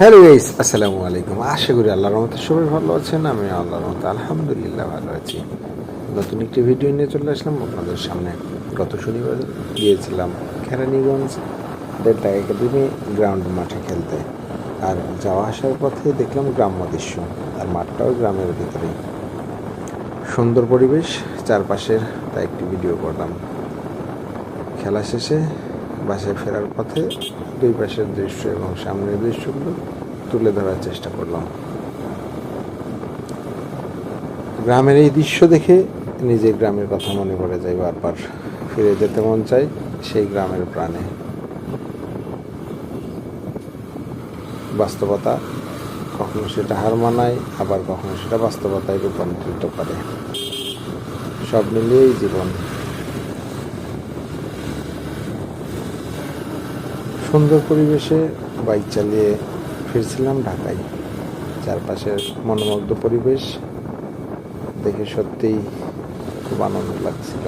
Hello guys আসসালামু আলাইকুম আশা করি আল্লাহর রহমতে সবাই ভালো আছেন, আমি আল্লাহর রহমতে আলহামদুলিল্লাহ ভালো আছি। নতুন একটি ভিডিও নিয়ে চলে আসলাম আপনাদের সামনে। গত শনিবার গিয়েছিলাম কেরানীগঞ্জ ডেল্টা একাডেমি গ্রাউন্ড মাঠে খেলতে। আর যাওয়া আসার পথে দেখলাম গ্রাম্য দৃশ্য, আর মাঠটাও গ্রামের ভিতরে সুন্দর পরিবেশ, চারপাশের তা একটি ভিডিও করলাম। খেলা শেষে বাসায় ফেরার পথে দুই পাশের দৃশ্য এবং সামনের দৃশ্যগুলো তুলে ধরার চেষ্টা করলাম। গ্রামের এই দৃশ্য দেখে নিজে গ্রামের কথা মনে পড়ে যায় বারবার। ফিরে যেতে মন চাই সেই গ্রামের প্রাণে। বাস্তবতা কখনো সেটা হার মানায়, আবার কখনো সেটা বাস্তবতায় রূপান্তরিত করে। সব মিলিয়েই জীবন সুন্দর পরিবেশে বাইক চালিয়ে ফিরছিলাম ঢাকায়। চারপাশের মনোমুগ্ধ পরিবেশ দেখে সত্যিই খুব আনন্দ লাগছিল।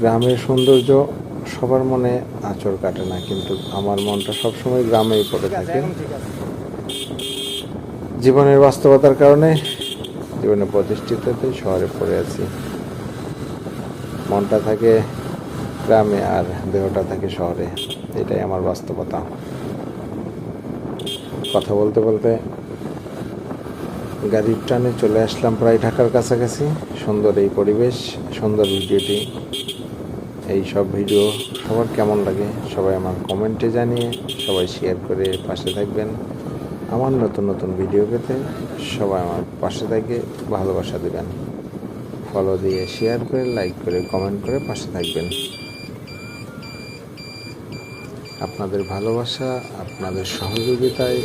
গ্রামের সৌন্দর্য সবার মনে আঁচড় কাটে না কিন্তু আমার মনটা সবসময় গ্রামেই পড়ে থাকে। জীবনের বাস্তবতার কারণে জীবনে প্রতিষ্ঠিততে শহরে পড়ে আছি। মনটা থাকে গ্রামে আর দেহটা থাকে শহরে। এটাই আমার বাস্তবতা। কথা বলতে বলতে গাড়ির টানে চলে আসলাম প্রায় ঢাকার কাছাকাছি। সুন্দর এই পরিবেশ, সুন্দর ভিডিওটি। এই সব ভিডিও সবার কেমন লাগে সবাই আমার কমেন্টে জানিয়ে সবাই শেয়ার করে পাশে থাকবেন। আমার নতুন নতুন ভিডিও পেতে সবাই আমার পাশে থেকে ভালোবাসা দেবেন। ফলো দিয়ে শেয়ার করে লাইক করে কমেন্ট করে পাশে থাকবেন। আপনাদের ভালোবাসা, আপনাদের সহযোগিতায়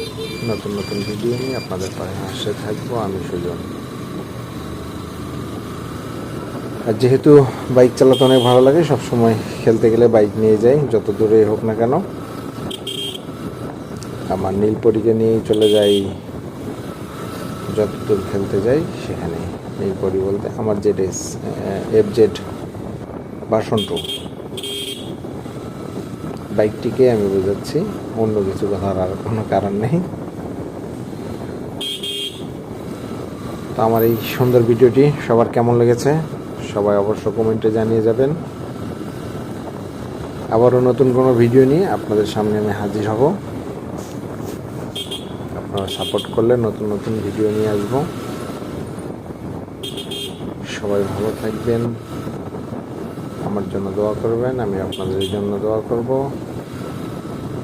নতুন নতুন ভিডিও নিয়ে আপনাদের পাশে থাকব আমি সুজন। আর যেহেতু বাইক চালাতে অনেক ভালো লাগে, সবসময় খেলতে গেলে বাইক নিয়ে যাই, যত দূরে হোক না কেন। আমার নীলপরিকে নিয়েই চলে যাই যত দূর খেলতে যাই সেখানে নীলপরি বলতে আমার Z S, F Z version two. বাইকটিকে আমি বোঝাচ্ছি। অন্য কিছু কথার আর কোনো কারণ নেই। তো আমার এই সুন্দর ভিডিওটি সবার কেমন লেগেছে, সবাই অবশ্য কমেন্টে জানিয়ে যাবেন। আবারও নতুন কোনো ভিডিও নিয়ে আপনাদের সামনে আমি হাজির হব। আপনারা সাপোর্ট করলে নতুন নতুন ভিডিও নিয়ে আসব। সবাই ভালো থাকবেন। আমার জন্য দোয়া করবেন, আমি আপনাদের জন্য দোয়া করব।